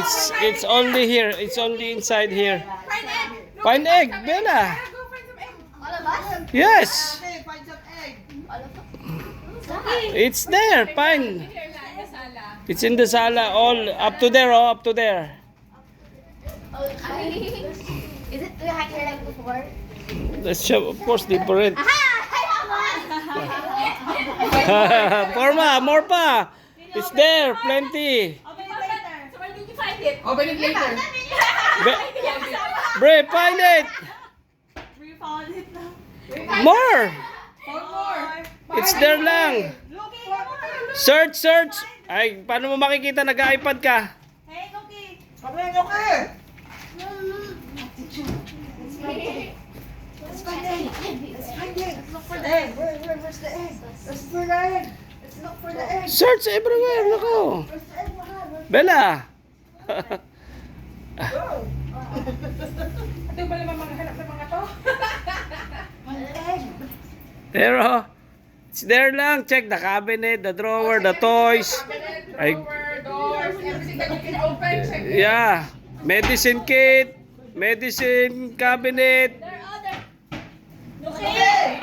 It's it's only here. It's only inside here. Find egg. Find egg, Bella. Go find some egg. All of us? Yes, Ate, find some egg. All of us? it's there. Find. Here lang, sa sala. It's in the sala. All up to there. Oh, up to there. Oh, Is it, do you have here like before? The show, of course, different. Aha! I have one! more more pa. It's there, plenty. So where did you find it? Open it later. Be- Bre, find it. We found it now. More. Four more. It's there lang. Look, look. Search, search. Ay, paano mo makikita nag-iPad ka? Hey, Loki. Kami ang okay. Let's find it. Let's find it. Let's look for the egg. Where, where, where's the egg? Let's look for the egg. Let's look for the egg. Search everywhere. Nako. Where's Bella. Ito ba naman mga hanap ng mga to? oh. It's there lang. Check the cabinet, the drawer, the toys. Door, doors, everything that you can open. Check it. yeah. Medicine kit, medicine cabinet. Okay.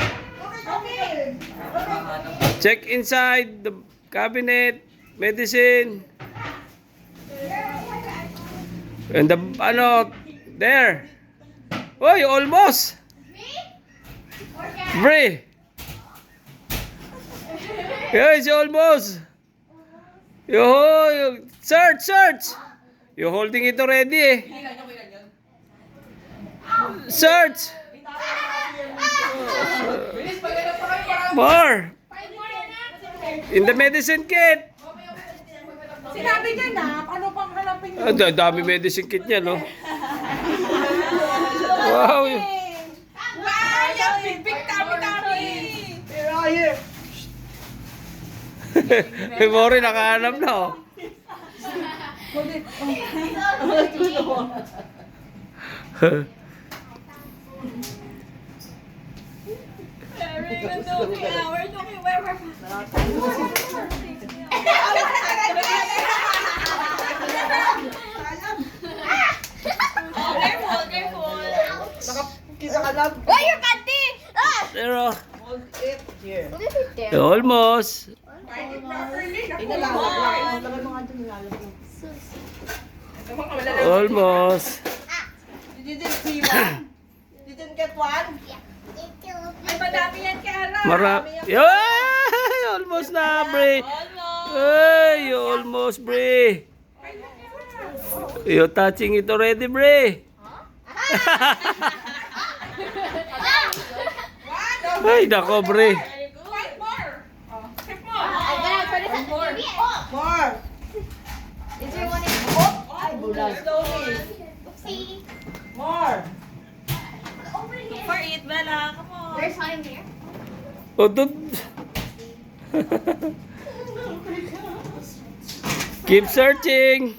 Check inside the cabinet, medicine. And the, ano, there. Oy, almost. Bre. Yes, almost. Yo, search, search. You holding it already eh. Search. More. In the medicine kit. Sinabi niya na, ano pang Ang da- dami medicine kit niya, no? Wow. Wow, yung big, big tummy tummy. Here, ah, here. May Mori nakahanap na, oh. Very good, Loki. Our Careful, careful. Kita ka lang. Where your panty? Ah! Pero, Hold it here. It there? almost. Find it properly. Naku, Ilalagay. Ilalagay mo nga dun, ilalagay. Naku, wala lang. Almost. You didn't see one? You didn't get one? Ay, madami yan, Kara. Mara... Ay, almost na, Bre. Ay, almost, Bre. You're touching it already, Bre. Ay, nako, Bre. More. Oh. Oh! Oh! For it, Bella. Come on. Where's one in here? O, dun. Keep searching.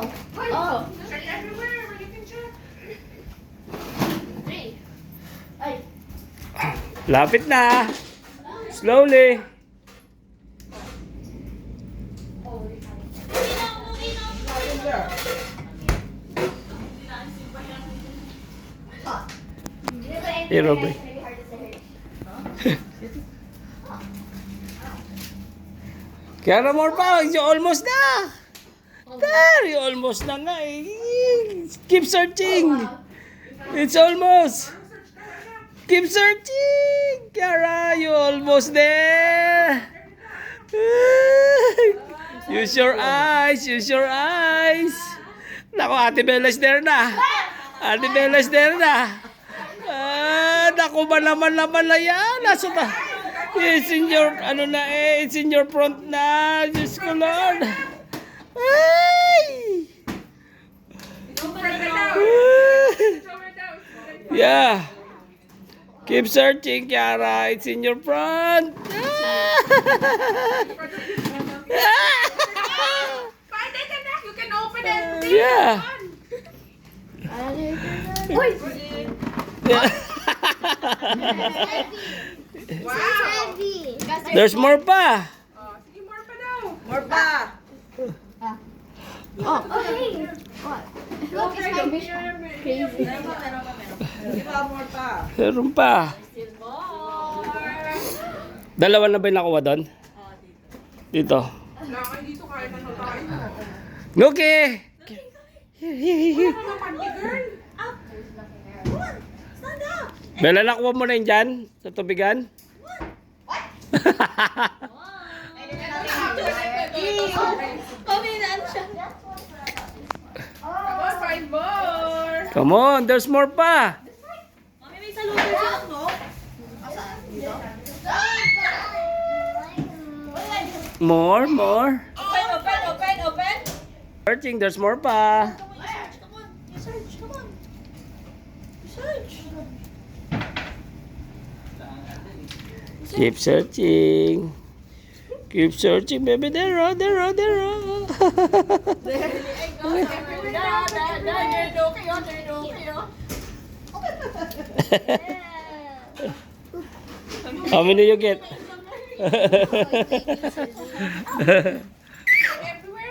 Oh. Oh. Check everywhere where you can check. Three. Ay. Lapit na. Slowly. Here, Robert. Kaya more pa, you almost na. There, you almost na nga eh. Keep searching. It's almost. Keep searching. Kara, you almost there. Use your eyes, use your eyes. Nako, Ate Bella's there na. Ate Bella's there na. Ah, naku ba naman naman na yan? Nasa ta? It's in your, ano na eh, it's in your front na. Diyos ko, Lord. Ay! Down. Yeah. Keep searching, Kiara. It's in your front. Find it, anak. You can open it. yeah. Uy! yeah. Wow! heavy. There's more pa. Oh, sige, more pa daw. More pa. Ah. Oh, okay. What? Look, it's my. Crazy. Di ba, more pa. Meron pa. Dalawa na ba yung nakuha doon? Dito. Nakakay dito kahit ano tayo. Nuki! Ano naman, girl? Bella, nakuha mo na yun dyan? Sa tubigan? Come on, find more. Come on, there's more pa. More, more. Open, open, open, open. Searching, there's more pa. Keep searching. Keep searching, baby. There, oh, there, oh, there. Oh. How many you get? Everywhere.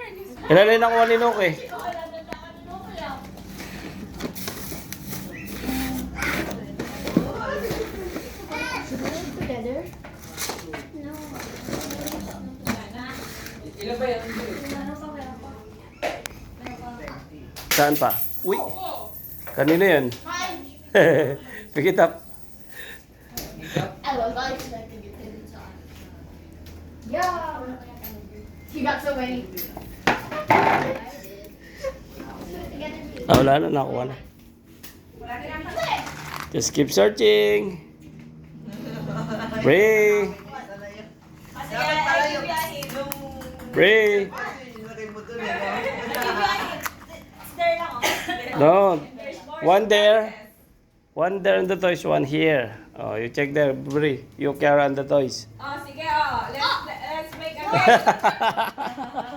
and it's- Ilan na yung nakuha ni Nuki? Together? No. Saan pa? Uy! Kanino yun? Pick it up. I was. Yeah. You got so many. Ah, wala na, nakuha na. Just keep searching. Pray. Pray. Yung mo dun, eh, No. One there. One there on the toys, one here. Oh, you check there, Bri. You carry on the toys. Oh, sige, oh. Let's, let's make a.